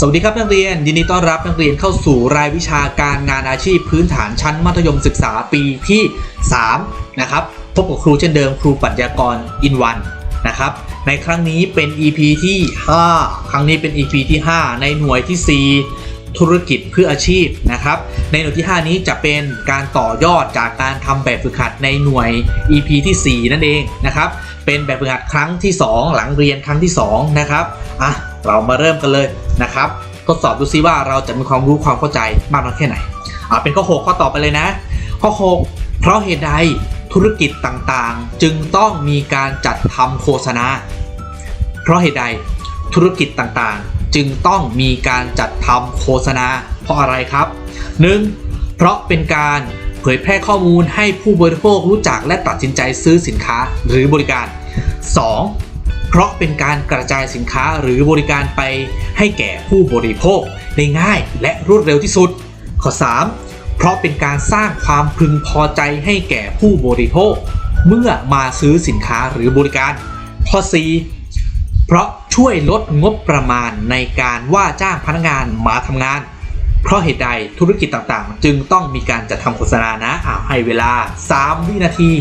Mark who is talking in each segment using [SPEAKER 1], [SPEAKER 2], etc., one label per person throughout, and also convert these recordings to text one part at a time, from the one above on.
[SPEAKER 1] สวัสดีครับนักเรียน ยินดีต้อนรับนักเรียนเข้าสู่รายวิชาการงานอาชีพพื้นฐานชั้นมัธยมศึกษาปีที่ 3 นะครับ พบกับครูเช่นเดิมครูปัญญากรอินวันนะครับ ในครั้งนี้เป็น EP ที่ 5 ครั้งนี้เป็น EP ที่ 5 ในหน่วยที่ 4 ธุรกิจเพื่ออาชีพนะครับ ในหน่วยที่ 5 นี้จะเป็นการต่อยอดจากการทำแบบฝึกหัดในหน่วย EP ที่ 4 นั่นเองนะครับ เป็นแบบฝึกหัดครั้งที่ 2 หลังเรียนครั้งที่ 2 นะครับอะเรามาเริ่มกันเลยนะครับ ทดสอบดูซิว่าเราจะมีความรู้ความเข้าใจมากน้อยแค่ไหนอ่าเป็นข้อ 6 ข้อต่อไปเลยนะ ข้อ 6 เพราะเหตุใดธุรกิจต่างๆ จึงต้องมีการจัดทำโฆษณา เพราะเหตุใดธุรกิจต่างๆ จึงต้องมีการจัดทำโฆษณา เพราะอะไรครับ 1. เพราะเป็นการเผยแพร่ข้อมูลให้ผู้บริโภครู้จักและตัดสินใจซื้อสินค้าหรือบริการ 2. เพราะเป็นการกระจายสินค้าหรือบริการไปให้แก่ผู้บริโภคได้ง่ายและรวดเร็วที่สุด ข้อ 3. เพราะเป็นการสร้างความพึงพอใจให้แก่ผู้บริโภค เมื่อมาซื้อสินค้าหรือบริการ ข้อ 4. เพราะช่วยลดงบประมาณในการว่าจ้างพนักงานมาทำงาน เพราะเหตุใดธุรกิจต่างๆ จึงต้องมีการจัดทำโฆษณานะอาให้เวลา 3 วินาที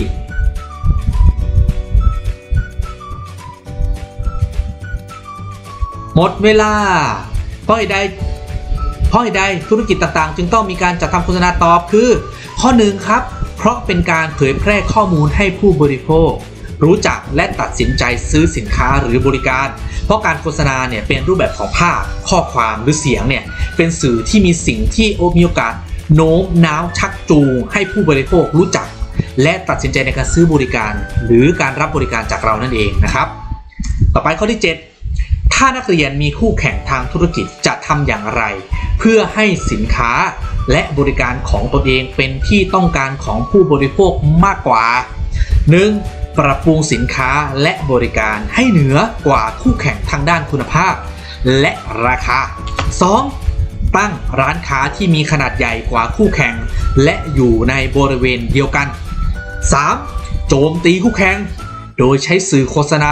[SPEAKER 1] หมดเวลา เพราะเหตุใด เพราะเหตุใดธุรกิจต่างๆ จึงต้องมีการจัดทำโฆษณาตอบคือ ข้อหนึ่งครับ เพราะเป็นการเผยแพร่ข้อมูลให้ผู้บริโภค รู้จักและตัดสินใจซื้อสินค้าหรือบริการ เพราะการโฆษณาเนี่ยเป็นรูปแบบของภาพ ข้อความหรือเสียงเนี่ยเป็นสื่อที่มีสิ่งที่มีโอกาสโน้มน้าวชักจูงให้ผู้บริโภครู้จัก และตัดสินใจในการซื้อบริการ หรือการรับบริการจากเรานั่นเองนะครับ ต่อไปข้อที่ 7 ถ้านักเรียนมีคู่แข่งทางธุรกิจจะทำอย่างไร เพื่อให้สินค้าและบริการของตนเองเป็นที่ต้องการของผู้บริโภคมากกว่า 1. ปรับปรุงสินค้าและบริการให้เหนือกว่าคู่แข่งทางด้านคุณภาพ และราคา 2. ตั้งร้านค้าที่มีขนาดใหญ่กว่าคู่แข่ง และอยู่ในบริเวณเดียวกัน 3. โจมตีคู่แข่ง โดยใช้สื่อโฆษณา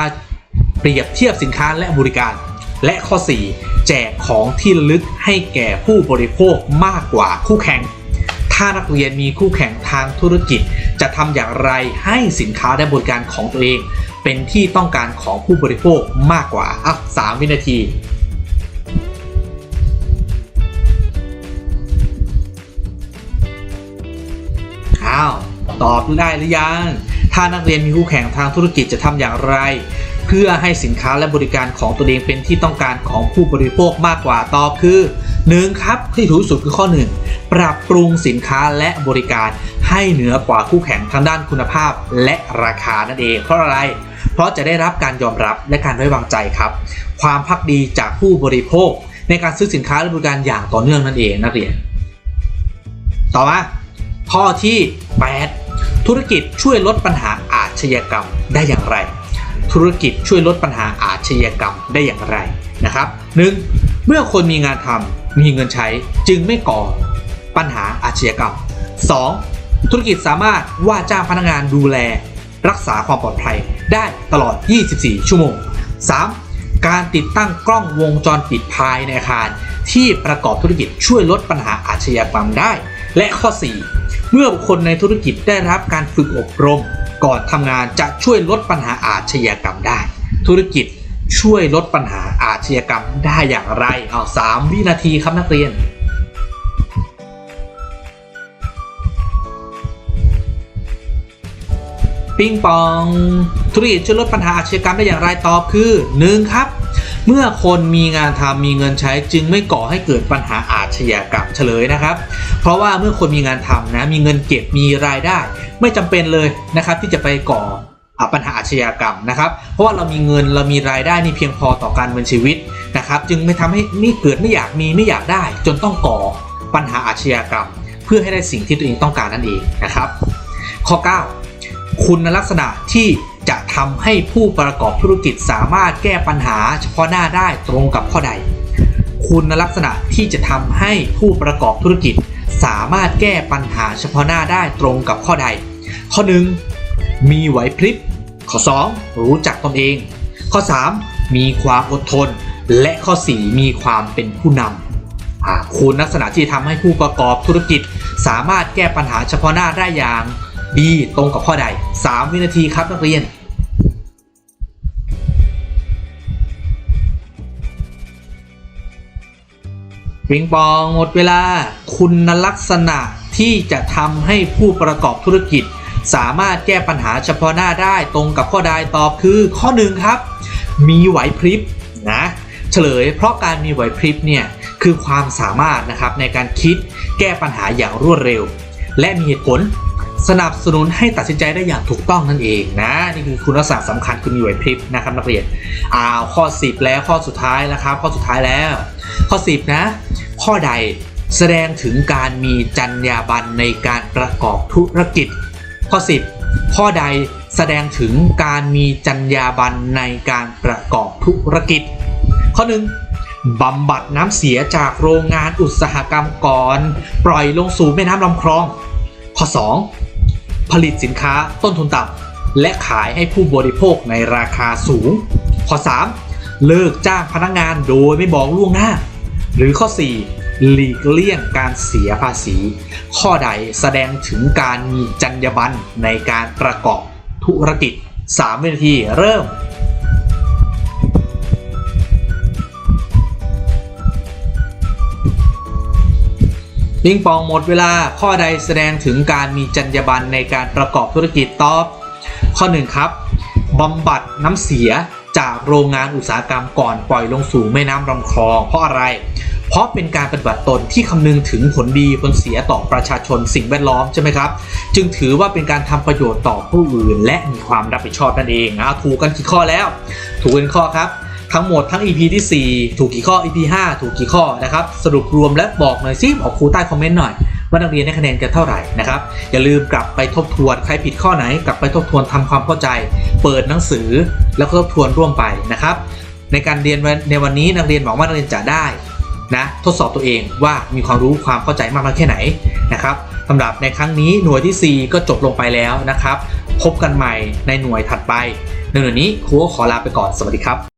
[SPEAKER 1] เปรียบเทียบสินค้าและบริการ และข้อ 4 แจกของที่ลึกให้แก่ผู้บริโภคมากกว่าคู่แข่ง ถ้านักเรียนมีคู่แข่งทางธุรกิจ จะทำอย่างไรให้สินค้าและบริการของตัวเอง เป็นที่ต้องการของผู้บริโภคมากกว่าอะสามวินาทีอ้าวตอบได้หรือยัง ถ้านักเรียนมีคู่แข่งทางธุรกิจจะทำอย่างไร เพื่อให้สินค้าและบริการของตัวเองเป็นที่ต้องการของผู้บริโภคมากกว่าตอบคือ 1. ครับที่ถูกที่สุดคือข้อ1ปรับปรุงสินค้าและบริการให้เหนือกว่าคู่แข่งทางด้านคุณภาพและราคานั่นเอง เพราะอะไร เพราะจะได้รับการยอมรับและการไว้วางใจครับ ความพักดีจากผู้บริโภค ในการซื้อสินค้าและบริการอย่างต่อเนื่องนั่นเองนักเรียน ต่อมาข้อที่ 8 ธุรกิจช่วยลดปัญหาอาชญากรรมได้อย่างไร ธุรกิจช่วยลดปัญหาอาชญากรรมได้อย่างไรนะครับ 1. เมื่อคนมีงานทำ มีเงินใช้จึงไม่ก่อปัญหาอาชญากรรม 2. ธุรกิจสามารถว่าจ้างพนักงานดูแล รักษาความปลอดภัยได้ตลอด 24 ชั่วโมง 3. การติดตั้งกล้องวงจรปิดภายในอาคาร ที่ประกอบธุรกิจช่วยลดปัญหาอาชญากรรมได้ และข้อ 4 เมื่อบุคคลในธุรกิจได้รับการฝึกอบรม ก่อนทำงานจะช่วยลดปัญหาอาชญากรรมได้ ธุรกิจ ช่วยลดปัญหาอาชญากรรมได้อย่างไร เอาสามวินาทีครับนักเรียนปิงปองธุรกิจช่วยลดปัญหาอาชญากรรมได้อย่างไรตอบคือ 1. ครับ เมื่อคนมีงานทำมีเงินใช้จึงไม่ก่อให้เกิดปัญหาอาชญากรรมเฉลยนะครับ เพราะว่าเมื่อคนมีงานทำนะมีเงินเก็บมีรายได้ ไม่จำเป็นเลยนะครับที่จะไปก่อ ปัญหาอาชญากรรมนะครับ เพราะว่าเรามีเงินเรามีรายได้นี่เพียงพอต่อการดำเนินชีวิตนะครับ จึงไม่ทำให้นี่เกิดไม่อยากมีไม่อยากได้ จนต้องก่อปัญหาอาชญากรรม เพื่อให้ได้สิ่งที่ตัวเองต้องการนั่นเองนะครับ ข้อ 9 คุณลักษณะที่จะทำให้ผู้ประกอบธุรกิจสามารถแก้ปัญหาเฉพาะหน้าได้ตรงกับข้อใด คุณลักษณะที่จะทำให้ผู้ประกอบธุรกิจ สามารถแก้ปัญหาเฉพาะหน้าได้ตรงกับข้อใด ข้อ 1 มีไหวพริบ ข้อ 2 รู้จักตนเอง ข้อ 3 มีความอดทน และข้อ 4 มีความเป็นผู้นำคุณลักษณะที่ทำให้ผู้ประกอบธุรกิจ สามารถแก้ปัญหาเฉพาะหน้าได้อย่างดีตรงกับข้อใด 3 วินาทีครับนักเรียนปิงปองหมดเวลา คุณลักษณะที่จะทำให้ผู้ประกอบธุรกิจ สามารถแก้ปัญหาเฉพาะหน้าได้ตรงกับข้อใดตอบคือข้อหนึ่งครับ มีไหวพริบนะเฉลยเพราะการมีไหวพริบเนี่ยคือความสามารถนะครับในการคิดแก้ปัญหาอย่างรวดเร็ว และมีเหตุผลสนับสนุนให้ตัดสินใจได้อย่างถูกต้องนั่นเองนะนี่คือคุณลักษณะสำคัญคือมีไหวพริบนะครับนักเรียนอ้าวข้อ 10 แล้วข้อสุดท้ายแล้วครับ ข้อสุดท้ายแล้ว ข้อ 10 นะ ข้อใดแสดงถึงการมีจรรยาบรรณในการประกอบธุรกิจ ข้อ 10 ข้อใดแสดงถึงการมีจรรยาบรรณในการประกอบธุรกิจ ข้อ 1. บำบัดน้ำเสียจากโรงงานอุตสาหกรรมก่อน ปล่อยลงสู่แม่น้ำลำคลอง ข้อ 2. ผลิตสินค้าต้นทุนต่ำและขายให้ผู้บริโภคในราคาสูง ข้อ 3. เลิกจ้างพนักงานโดยไม่บอกล่วงหน้า หรือข้อ 4 หลีกเลี่ยงการเสียภาษี ข้อใดแสดงถึงการมีจรรยาบรรณในการประกอบธุรกิจ 3 วินาทีเริ่มปิงปองหมดเวลาข้อใดแสดงถึงการมีจรรยาบรรณในการประกอบธุรกิจตอบ ข้อ 1 ครับบำบัดน้ำเสียจากโรงงานอุตสาหกรรมก่อนปล่อยลงสู่แม่น้ำลำคลองเพราะอะไร เพราะเป็นการปฏิบัติตนที่คำนึงถึงผลดีผลเสียต่อประชาชนสิ่งแวดล้อมใช่ไหมครับ จึงถือว่าเป็นการทำประโยชน์ต่อผู้อื่น และมีความรับผิดชอบนั่นเองอะถูกกันกี่ข้อแล้ว ถูกกันข้อครับทั้งหมดทั้ง EP ที่ 4 ถูกกี่ข้อ EP 5 ถูกกี่ข้อนะครับสรุปรวมและบอกหน่อยซิบอกครูใต้คอมเมนต์หน่อยว่านักเรียนได้คะแนนกันเท่าไหร่นะครับ อย่าลืมกลับไปทบทวนใครผิดข้อไหน กลับไปทบทวนทำความเข้าใจ เปิดหนังสือแล้วก็ทบทวนร่วมไปนะครับ ในการเรียนในวันนี้นักเรียนหวังว่านักเรียนจะได้ นะทดสอบตัวเองว่ามีความรู้ความเข้าใจมากน้อยแค่ไหนนะครับสำหรับในครั้งนี้หน่วยที่ 4 ก็จบลงไปแล้วนะครับ พบกันใหม่ในหน่วยถัดไปในหน่วยนี้ครูก็ขอลาไปก่อนสวัสดีครับ